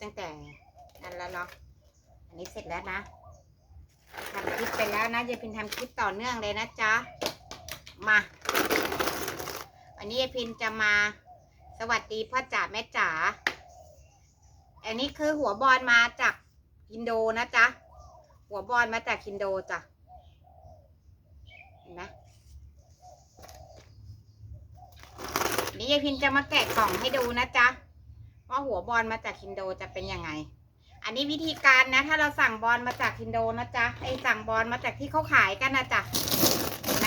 ตั้งแต่นั้นแล้วเนาะ อันนี้เสร็จแล้วนะทำคลิปไปแล้วนะยายพินทำคลิปต่อเนื่องเลยนะจ๊ะ มาวันนี้ยายพินจะมาสวัสดีพ่อจ๋าแม่จ๋า อันนี้คือหัวบอลมาจากอินโดนะจ๊ะ หัวบอลมาจากอินโดจ้ะ เห็นไหมนี่ยายพินจะมาแกะกล่องให้ดูนะจ๊ะ ว่าหัวบอลมาจากอินโดจะเป็นยังไง อันนี้วิธีการนะ ถ้าเราสั่งบอลมาจากอินโดนะจ๊ะไอสั่งบอลมาจากที่เขาขายกันนะจ๊ะเห็นไหม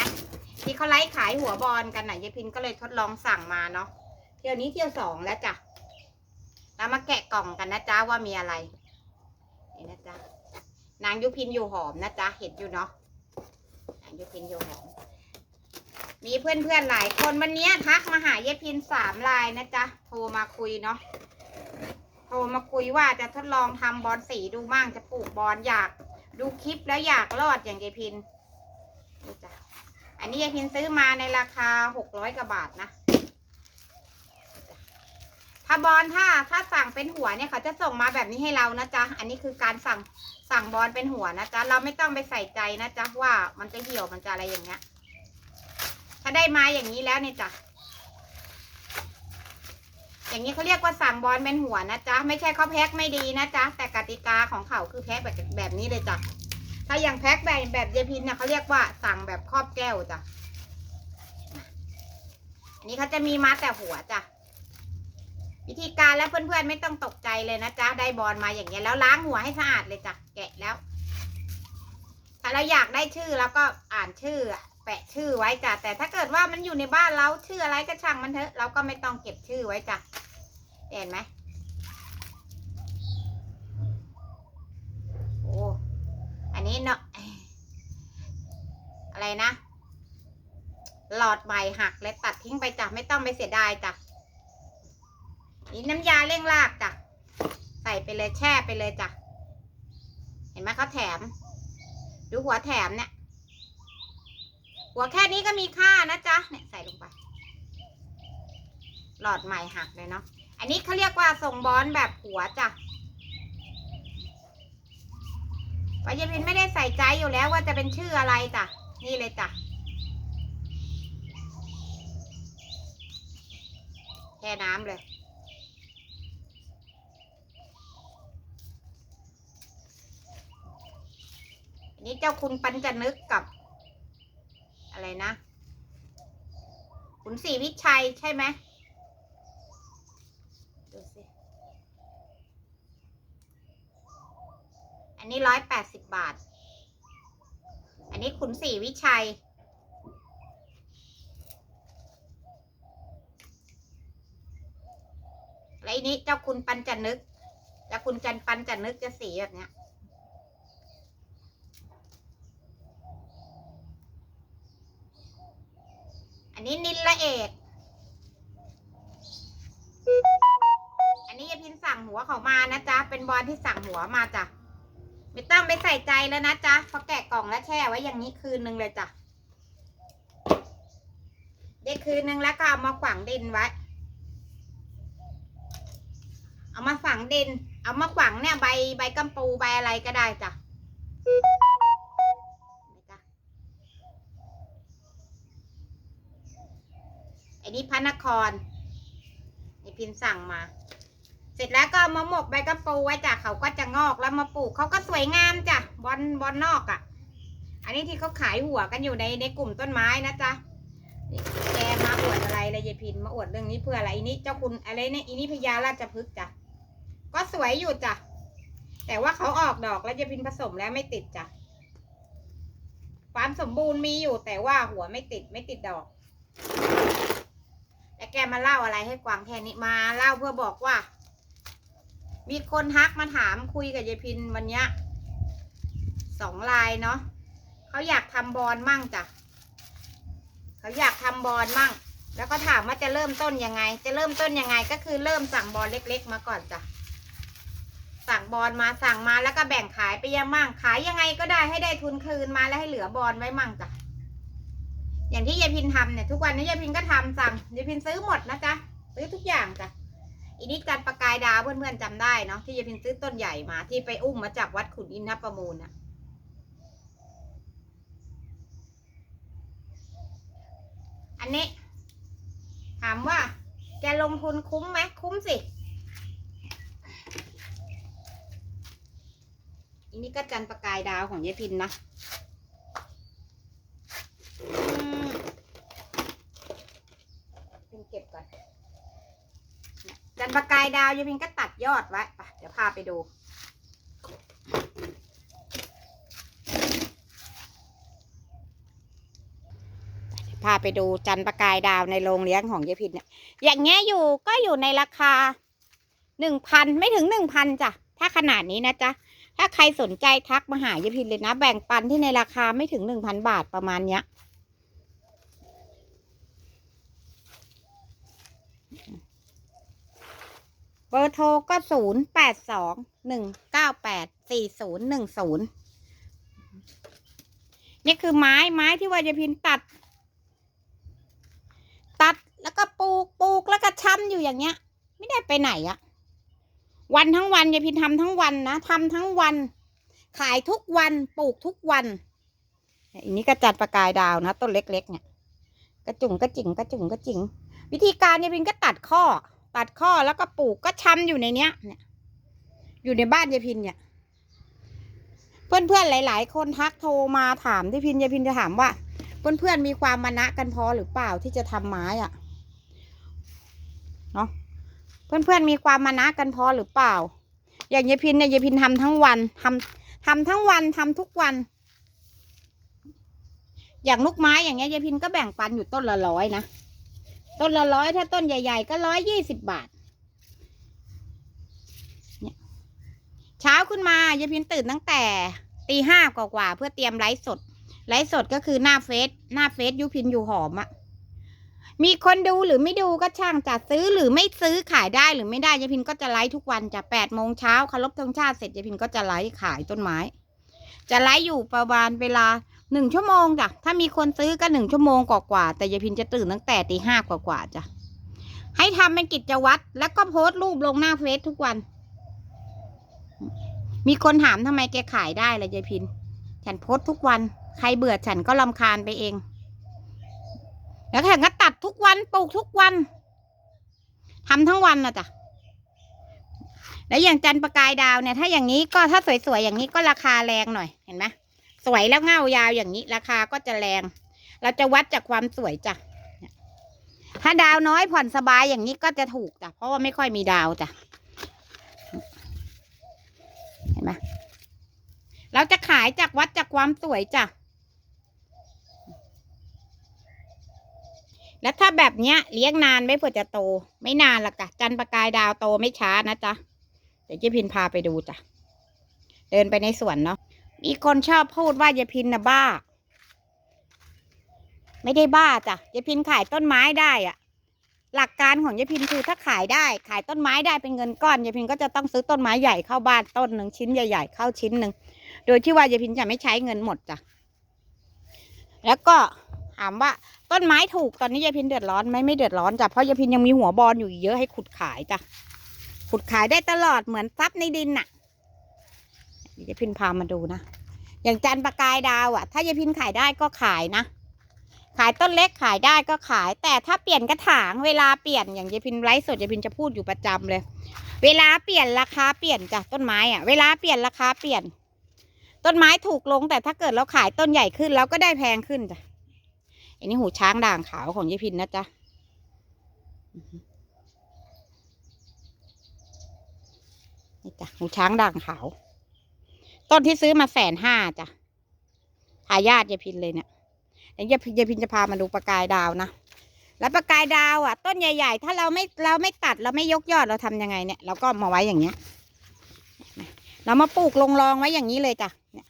ที่เขาไลฟ์ขายหัวบอลกันน่ะยายพินก็เลยทดลองสั่งมาเนาะเที่ยวนี้เที่ยวสองแล้วจ้ะเรามาแกะกล่องกันนะจ๊ะว่ามีอะไรนี่นะจ๊ะนางยุพินอยู่หอมนะจ๊ะเห็นอยู่เนาะนางยุพินอยู่หอมมีเพื่อนๆหลายคนวันนี้ทักมาหายายพินสามลน์นะจ๊ะโทรมาคุยเนาะ รมาคุยว่าจะทดลองทำบอลสีดูมั่งจะปลูกบอลอยากดูคลิปแล้วอยากรอดอย่างยายพินนี่จ้ะอันนี้ยายพินซื้อมาในราคาหกร้อยกว่าบาทนะถ้าบอลถ้าถ้าสั่งเป็นหัวเนี่ยเขาจะส่งมาแบบนี้ให้เรานะจ๊ะอันนี้คือการสั่งสั่งบอลเป็นหัวนะจ๊ะเราไม่ต้องไปใส่ใจนะจ๊ะว่ามันจะเหี่ยวมันจะอะไรอย่างเงี้ย ถ้าได้มาอย่างนี้แล้วเนี่ยจ้ะ อย่างนี้เขาเรียกว่าสั่งบอลเป็นหัวนะจ๊ะ ไม่ใช่เขาแพ็คไม่ดีนะจ๊ะ แต่กติกาของเขาคือแพ็คแบบแบบนี้เลยจ้ะ ถ้าอย่างแพ็คแบบแบบเยพินเนี่ยเขาเรียกว่าสั่งแบบครอบแก้วจ้ะ อันนี้เขาจะมีมาแต่หัวจ้ะ วิธีการแล้วเพื่อนๆไม่ต้องตกใจเลยนะจ๊ะ ได้บอลมาอย่างเงี้ยแล้วล้างหัวให้สะอาดเลยจ้ะ แกะแล้ว ถ้าเราอยากได้ชื่อแล้วก็อ่านชื่อแปะชื่อไว้จ้ะแต่ถ้าเกิดว่ามันอยู่ในบ้านเราชื่ออะไรก็ช่างมันเถอะ เราก็ไม่ต้องเก็บชื่อไว้จ้ะ เห็นไหมโอ้อันนี้เนาะอะไรนะ หลอดใหม่หักเลยตัดทิ้งไปจ้ะไม่ต้องไปเสียดายจ้ะนี่น้ำยาเร่งรากจ้ะใส่ไปเลยแช่ไปเลยจ้ะเห็นไหมเขาแถม ดูหัวแถมเนี่ย หัวแค่นี้ก็มีค่านะจ๊ะเนี่ยใส่ลงไป หลอดใหม่หักเลยเนาะ อันนี้เขาเรียกว่าส่งบอลแบบหัวจ้ะปายพินไม่ได้ใส่ใจอยู่แล้วว่าจะเป็นชื่ออะไรจ้ะ นี่เลยจ้ะแช่น้ำเลย อันนี้เจ้าคุณปัญจนึกกับ อะไรนะ ขุนศรีวิชัยใช่ไหมดูสิ อันนี้ร้อยแปดสิบบาท อันนี้ขุนศรีวิชัย และอันนี้เจ้าคุณปัญจนึกเจ้าคุณจันปัญจนึกจะสีแบบเนี้ยอันนี้นินละเอก อันนี้ยายพินสั่งหัวเขามานะจ๊ะ เป็นบอลที่สั่งหัวมาจ้ะ ไม่ต้องไปใส่ใจแล้วนะจ๊ะพอแกะกล่องแล้วแช่ไว้อย่างนี้คืนนึงเลยจ้ะเด็กคืนนึงแล้วก็เอามาฝังดินไว้ เอามาฝังดิน เอามาฝังเนี่ยใบใบกำปูใบอะไรก็ได้จ้ะอ้นี่พระนครนี่พินสั่งมา เสร็จแล้วก็มาหมกใบกระปูไว้จ้ะเขาก็จะงอกแล้วมาปลูกเขาก็สวยงามจ้ะบอลบอลนอกอะ่ะ อันนี้ที่เขาขายหัวกันอยู่ในในกลุ่มต้นไม้นะจ๊ะแกมาอวดอะไรเลยยายพินมาอวดเรื่องนี้เพื่ออะไรอีนี่เจ้าคุณอะไรเนี่ยอีนี่พญาราชพฤกษ์จ้ะก็สวยอยู่จ้ะแต่ว่าเขาออกดอกแล้วยายพินผสมแล้วไม่ติดจ้ะความสมบูรณ์มีอยู่แต่ว่าหัวไม่ติดไม่ติดดอกแล้วแกมาเล่าอะไรให้กวางแค่นี้มาเล่าเพื่อบอกว่า มีคนทักมาถามคุยกับยายพินวันเนี้ยสองลายเนาะเขาอยากทำบอลมั่งจ้ะเขาอยากทำบอลมั่ง แล้วก็ถามว่าจะเริ่มต้นยังไง จะเริ่มต้นยังไงก็คือเริ่มสั่งบอลเล็ก ๆ มาก่อนจ้ะสั่งบอลมาสั่งมาแล้วก็แบ่งขายไปยังมั่งขายยังไงก็ได้ให้ได้ทุนคืนมาแล้วให้เหลือบอลไว้มั่งจ้ะอย่างที่ยายพินทำเนี่ยทุกวันนี้ยายพินก็ทำสั่งยายพินซื้อหมดนะจ๊ะซื้อทุกอย่างจ้ะ อีนี่จันประกายดาวเพื่อนๆจำได้เนาะที่ยายพินซื้อต้นใหญ่มาที่ไปอุ้มมาจากวัดขุนอินทประมูลอะอันนี้ ถามว่าแกลงทุนคุ้มไหมคุ้มสิอันนี้ก็จันประกายดาวของยายพินนะอืมพินเก็บก่อน จันประกายดาวยายพินก็ตัดยอดไว้ไปเดี๋ยวพาไปดูพาไปดูจันประกายดาวในโรงเลี้ยงของยายพินเนี่ยอย่างเงี้ยอยู่ก็อยู่ในราคาหนึ่งพันไม่ถึงหนึ่งพันจ้ะ ถ้าขนาดนี้นะจ๊ะ ถ้าใครสนใจทักมาหายายพินเลยนะ แบ่งปันที่ในราคาไม่ถึงหนึ่งพันบาทประมาณเนี้ย บอร์โทรก็ศูนย์แปดสองหนึ่งเก้าแปดสี่ศูนย์หนึ่งศูนย์นี่คือไม้ไม้ที่วายพินตัด ตัดแล้วก็ปลูกปลูกแล้วก็ช้ำอยู่อย่างเงี้ย ไม่ได้ไปไหนอะวันทั้งวันยายพินทำทั้งวันนะทำทั้งวัน ขายทุกวันปลูกทุกวันอันนี้ก็จัดประกายดาวนะต้นเล็ก ๆ เนี่ยกระจุงกระจิงกระจุงกระจิง วิธีการยายพินก็ตัดข้อ ตัดข้อแล้วก็ปลูกก็ช้ำอยู่ในเนี้ยเนี่ย อยู่ในบ้านยายพินเนี่ย เพื่อนๆหลาย ๆ คนทักโทรมาถามที่พินยายพินจะถามว่า เพื่อนๆมีความมานะกันพอหรือเปล่าที่จะทำไม้อะเนาะเพื่อนๆมีความมานะกันพอหรือเปล่า อย่างยายพินเนี่ยยายพินทำทั้งวันทำทำทั้งวันทำทุกวัน อย่างลูกไม้อย่างเงี้ยยายพินก็แบ่งปันอยู่ต้นละร้อยนะ ต้นละร้อยถ้าต้นใหญ่ ๆ ก็ร้อยยี่สิบบาทเนี่ยเช้าขึ้นมายายพินตื่นตั้งแต่ตีห้ากว่าๆเพื่อเตรียมไลฟ์สด ไลฟ์สดก็คือหน้าเฟซหน้าเฟซยุพินอยู่หอมอะมีคนดูหรือไม่ดูก็ช่างจะซื้อหรือไม่ซื้อขายได้หรือไม่ได้ยายพินก็จะไลฟ์ทุกวันจะแปดโมงเช้าคารพธงชาติเสร็จยายพินก็จะไลฟ์ขายต้นไม้ จะไลฟ์อยู่ประมาณเวลา หนึ่งชั่วโมงจ้ะ ถ้ามีคนซื้อก็หนึ่งชั่วโมงกว่าๆแต่ยายพินจะตื่นตั้งแต่ตีห้ากว่าๆจ้ะ ให้ทำเป็นกิจวัตรแล้วก็โพสต์รูปลงหน้าเฟซทุกวัน มีคนถามทำไมแกขายได้ล่ะยายพิน ฉันโพสต์ทุกวัน ใครเบื่อฉันก็ลำคาญไปเอง แล้วฉันก็ตัดทุกวันปลูกทุกวันทำทั้งวันนะจ๊ะแล้วอย่างจันประกายดาวเนี่ย ถ้าอย่างนี้ก็ถ้าสวยๆอย่างนี้ก็ราคาแรงหน่อยเห็นไหม สวยแล้วเงายาวอย่างนี้ ราคาก็จะแรง เราจะวัดจากความสวยจ้ะถ้าดาวน้อยผ่อนสบายอย่างนี้ก็จะถูกจ้ะเพราะว่าไม่ค่อยมีดาวจ้ะเห็นไหมเราจะขายจากวัดจากความสวยจ้ะแล้วถ้าแบบเนี้ยเลี้ยงนานไม่เพื่อจะโต ไม่นานหรอกจ้ะจันประกายดาวโตไม่ช้านะจ๊ะเดี๋ยวเจ๊พินพาไปดูจ้ะเดินไปในสวนเนาะ มีคนชอบพูดว่ายายพินนะบ้า ไม่ได้บ้าจ้ะยายพินขายต้นไม้ได้อะหลักการของยายพินคือถ้าขายได้ ขายต้นไม้ได้เป็นเงินก้อนยายพินก็จะต้องซื้อต้นไม้ใหญ่เข้าบ้านต้นหนึ่งชิ้นใหญ่ๆเข้าชิ้นหนึ่งโดยที่ว่ายายพินจะไม่ใช้เงินหมดจ้ะแล้วก็ถามว่าต้นไม้ถูกตอนนี้ยายพินเดือดร้อนไหมไม่เดือดร้อนจ้ะเพราะยายพินยังมีหัวบอลอยู่เยอะให้ขุดขายจ้ะขุดขายได้ตลอดเหมือนทรัพย์ในดินน่ะ ยวยายพินพามาดูนะ อย่างจันประกายดาวอะ ถ้ายายพินขายได้ก็ขายนะ ขายต้นเล็กขายได้ก็ขาย แต่ถ้าเปลี่ยนกระถางเวลาเปลี่ยนอย่างยายพินไลฟ์สดยายพินจะพูดอยู่ประจำเลย เวลาเปลี่ยนราคาเปลี่ยนจ้ะต้นไม้อะ เวลาเปลี่ยนราคาเปลี่ยน ต้นไม้ถูกลง แต่ถ้าเกิดเราขายต้นใหญ่ขึ้นเราก็ได้แพงขึ้นจ้ะอันนี้หูช้างด่างขาวของยายพินนะจ๊ะนี่จ้ะหูช้างด่างขาว ต้นที่ซื้อมาแสนห้าจ้ะทายาทยายพินเลยเนี่ยเดี๋ยวยายพินยาพินจะพามาดูประกายดาวนะ แล้วประกายดาวอะ ต้นใหญ่ ๆ ถ้าเราไม่เราไม่ตัดเราไม่ยกยอดเราทำยังไงเนี่ยเราก็มาไว้อย่างเงี้ย เรามาปลูกลงรองไว้อย่างนี้เลยจ้ะเนี่ย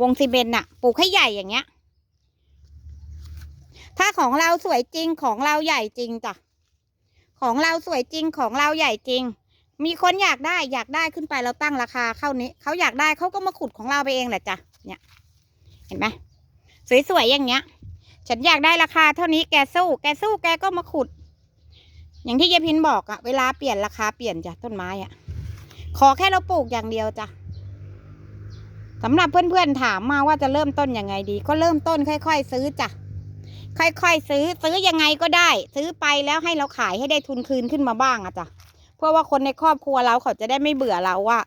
วงซีเมนต์น่ะ ปลูกให้ใหญ่อย่างเงี้ย ถ้าของเราสวยจริงของเราใหญ่จริงจ้ะ ของเราสวยจริงของเราใหญ่จริง มีคนอยากได้อยากได้ขึ้นไปเราตั้งราคาเข้านี้เขาอยากได้เขาก็มาขุดของเราไปเองแหละจ้ะเนี่ย เห็นไหมสวยๆอย่างเงี้ย ฉันอยากได้ราคาเท่านี้แกสู้ แกสู้แกก็มาขุด อย่างที่ยายพินบอกอะเวลาเปลี่ยนราคาเปลี่ยนจ้ะต้นไม้อะขอแค่เราปลูกอย่างเดียวจ้ะสำหรับเพื่อนๆถามมาว่าจะเริ่มต้นยังไงดี ก็เริ่มต้นค่อย ๆ ซื้อจ้ะค่อยๆซื้อ ซื้อยังไงก็ได้ ซื้อไปแล้วให้เราขายให้ได้ทุนคืนขึ้นมาบ้างอะจ้ะ เพื่อว่าคนในครอบครัวเราเขาจะได้ไม่เบื่อเราว่า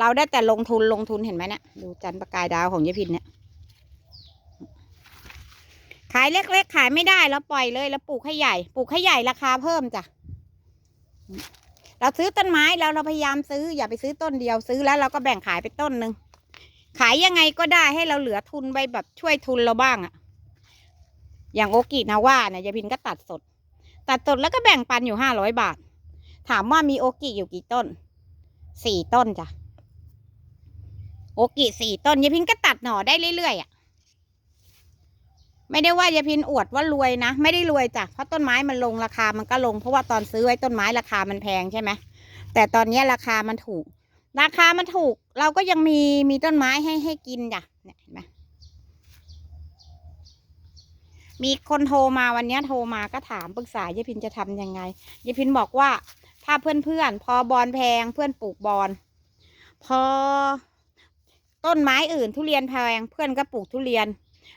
เราได้แต่ลงทุนลงทุนเห็นไหมเนี่ยดูจันทร์ประกายดาวของยายพินเนี่ยขายเล็กๆ ขายไม่ได้แล้วปล่อยเลยแล้วปลูกให้ใหญ่ปลูกให้ใหญ่ราคาเพิ่มจ้ะเราซื้อต้นไม้แล้วเราพยายามซื้ออย่าไปซื้อต้นเดียวซื้อแล้วเราก็แบ่งขายไปต้นหนึ่งขายยังไงก็ได้ให้เราเหลือทุนไปแบบช่วยทุนเราบ้างอะอย่างโอกินาว่าเนี่ยยายพินก็ตัดสด ตัดสดแล้วก็แบ่งปันอยู่ห้าร้อยบาท ถามว่ามีโอกิอยู่กี่ต้น สี่ต้นจ้ะ โอกิสี่ต้นยายพินก็ตัดหน่อได้เรื่อยๆอะไม่ได้ว่ายายพินอวดว่ารวยนะ ไม่ได้รวยจ้ะ เพราะต้นไม้มันลงราคามันก็ลง เพราะว่าตอนซื้อไว้ต้นไม้ราคามันแพงใช่ไหม แต่ตอนนี้ราคามันถูก ราคามันถูก เราก็ยังมีมีต้นไม้ให้ให้กินจ้ะ เนี่ยเห็นไหมมีคนโทรมาวันนี้โทรมาก็ถามปรึกษายายพินจะทำยังไงยายพินบอกว่า ถ้าเพื่อนๆ พอบอลแพงเพื่อนปลูกบอลพอ ต้นไม้อื่นทุเรียนแพงเพื่อนก็ปลูกทุเรียน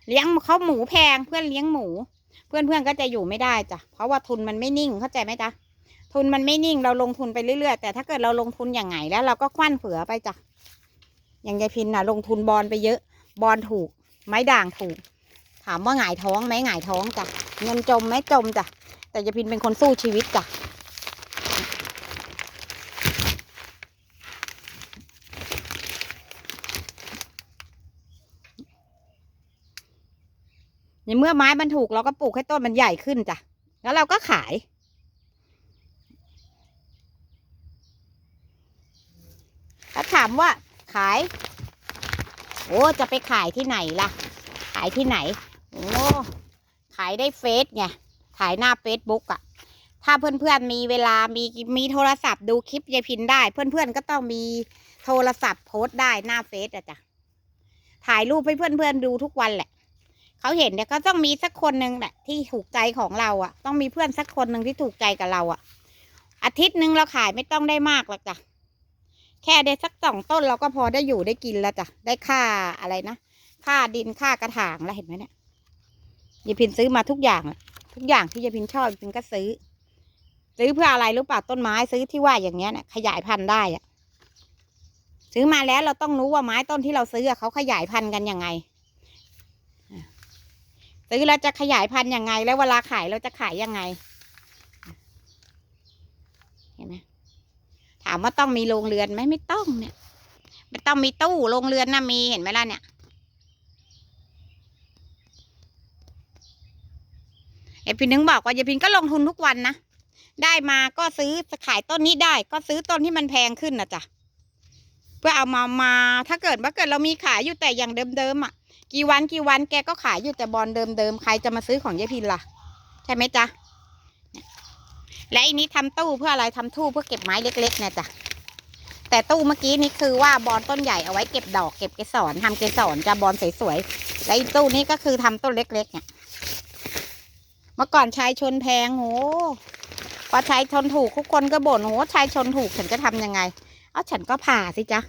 เลี้ยงเขาหมูแพงเพื่อนเลี้ยงหมู เพื่อนๆก็จะอยู่ไม่ได้จ้ะเพราะว่าทุนมันไม่นิ่งเข้าใจไหมจ๊ะทุนมันไม่นิ่งเราลงทุนไปเรื่อยๆแต่ถ้าเกิดเราลงทุนอย่างไงแล้วเราก็ควั้นเฟือไปจ้ะอย่างยายพินน่ะ ลงทุนบอลไปเยอะ บอลถูก ไม้ด่างถูก ถามว่าหงายท้องไหมหงายท้องจ้ะเงินจมไหมจมจ้ะแต่ยายพินเป็นคนสู้ชีวิตจ้ะ เมื่อไม้มันถูกเราก็ปลูกให้ต้นมันใหญ่ขึ้นจ้ะ แล้วเราก็ขาย ถ้าถามว่าขาย โอ้จะไปขายที่ไหนล่ะ ขายที่ไหน โอ้ขายได้เฟซไง ขายหน้าเฟซบุ๊กอะถ้าเพื่อนๆมีเวลา มีมีโทรศัพท์ดูคลิปยายพินได้ เพื่อนๆก็ต้องมีโทรศัพท์โพสต์ได้หน้าเฟซอะจ้ะ ถ่ายรูปให้เพื่อนๆดูทุกวันแหละ เขาเห็นเนี่ยก็ต้องมีสักคนหนึ่งแหละที่ถูกใจของเราอะต้องมีเพื่อนสักคนหนึ่งที่ถูกใจกับเราอะอาทิตย์หนึ่งเราขายไม่ต้องได้มากหรอกจ้ะแค่ได้สักสองต้นเราก็พอได้อยู่ได้กินแล้วจ้ะได้ค่าอะไรนะค่าดินค่ากระถางแล้วเห็นไหมเนี่ยยายพินซื้อมาทุกอย่างทุกอย่างที่ยายพินชอบยายพินก็ซื้อ ซื้อเพื่ออะไรรู้ป่ะต้นไม้ซื้อที่ว่าอย่างเงี้ยเนี่ยขยายพันธุ์ได้อะซื้อมาแล้วเราต้องรู้ว่าไม้ต้นที่เราซื้อเขาขยายพันธุ์กันยังไง ซื้อแล้วจะขยายพันธุ์ยังไง แล้วเวลาขายเราจะขายยังไง เห็นไหมถามว่าต้องมีโรงเรือนไหมไม่ต้องเนี่ยไม่ต้องมีตู้โรงเรือนนะมีเห็นไหมล่ะเนี่ยไอพินนึงบอกว่ายายพินก็ลงทุนทุกวันนะได้มาก็ซื้อขายต้นนี้ได้ ก็ซื้อต้นที่มันแพงขึ้นนะจ๊ะเพื่อเอามามาถ้าเกิดว่าเกิดเรามีขายอยู่แต่อย่างเดิมๆอะ กี่วันกี่วันแกก็ขายอยู่แต่บอลเดิมๆใครจะมาซื้อของยายพินล่ะ ใช่ไหมจ๊ะและอันนี้ทำตู้เพื่ออะไรทำตู้เพื่อเก็บไม้เล็กๆเนี่ยจ้ะแต่ตู้เมื่อกี้นี้คือว่าบอลต้นใหญ่เอาไว้เก็บดอกเก็บเกสรทำเกสรจะบอลสวยๆและอีตู้นี้ก็คือทำต้นเล็ก ๆ เนี่ย เมื่อก่อนชายชนแพงโหพอชายชนถูกทุกคนก็บ่นโหชายชนถูกฉันจะทำยังไง เอาฉันก็ผ่าสิจ๊ะ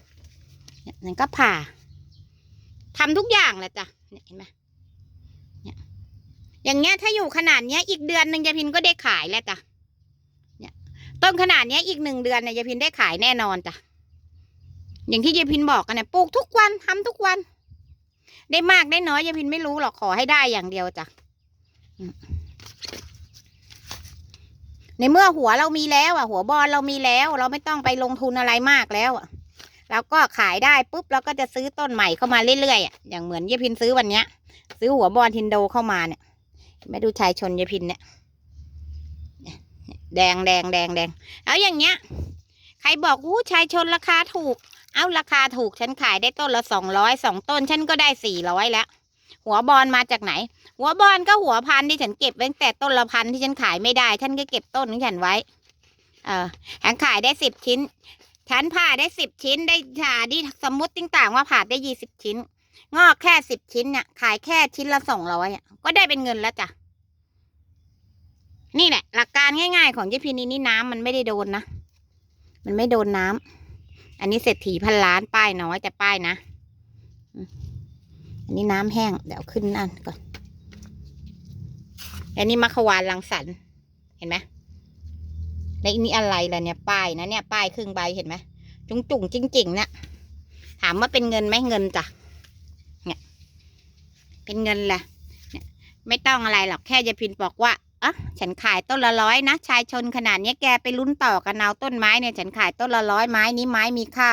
เนี่ยฉันก็ผ่า ทำทุกอย่างแหละจ้ะเนี่ยเห็นไหมเนี่ยอย่างเงี้ยถ้าอยู่ขนาดเนี้ย อีกเดือนหนึ่งยายพินก็ได้ขายแล้วจ้ะต้นขนาดเนี้ยอีกหนึ่งเดือนเนี่ยยายพินได้ขายแน่นอนจ้ะอย่างที่ยายพินบอกกันเนี่ยปลูกทุกวันทำทุกวัน ได้มากได้น้อยยายพินไม่รู้หรอกขอให้ได้อย่างเดียวจ้ะในเมื่อหัวเรามีแล้วอะ หัวบอลเรามีแล้ว เราไม่ต้องไปลงทุนอะไรมากแล้วอะ เราก็ขายได้ปุ๊บเราก็จะซื้อต้นใหม่เข้ามาเรื่อยๆอย่างเหมือนยายพินซื้อวันเนี้ย ซื้อหัวบอลทินโดเข้ามาเนี่ยไม่ดูชายชนยายพินเนี่ยแดงแดงแดงแดงแล้วอย่างเงี้ย ใครบอกอู้ชายชนราคาถูก เอาราคาถูกฉันขายได้ต้นละสองร้อยสองต้นฉันก็ได้สี่ร้อยแล้วหัวบอลมาจากไหน หัวบอลก็หัวพันที่ฉันเก็บไว้ตั้งแต่ต้นละพันที่ฉันขายไม่ได้ ฉันก็เก็บต้นของฉันไว้ เออฉันขายได้สิบชิ้น ฉันผ่าได้สิบชิ้นได้ผ่าที่สมมติติ้งต่างว่าผ่าได้ยี่สิบชิ้น งอกแค่สิบชิ้นเนี่ยขายแค่ชิ้นละสองร้อยก็ได้เป็นเงินแล้วจ้ะนี่แหละ หลักการง่าย ๆ ของยายพินีนี่น้ำมันไม่ได้โดนนะมันไม่โดนน้ำอันนี้เศรษฐีพันล้านป้ายน้อยแต่ป้ายนะอันนี้น้ำแห้งเดี๋ยวขึ้นนั่นก่อนอันนี้มัคควานลังสรรค์เห็นไหม แล้วอันนี้อะไรล่ะเนี่ยป้ายนะเนี่ยป้ายครึ่งใบเห็นไหมจุงจุงๆจริงๆเนี่ยถามว่าเป็นเงินไหมเงินจ้ะเนี่ยเป็นเงินแหละเนี่ยไม่ต้องอะไรหรอกแค่จะพินบอกว่าอะฉันขายต้นละร้อยนะชายชนขนาดเนี้ยแกไปลุ้นต่อกันเอาต้นไม้เนี่ย ฉันขายต้นละร้อยไม้นี้ไม้มีค่า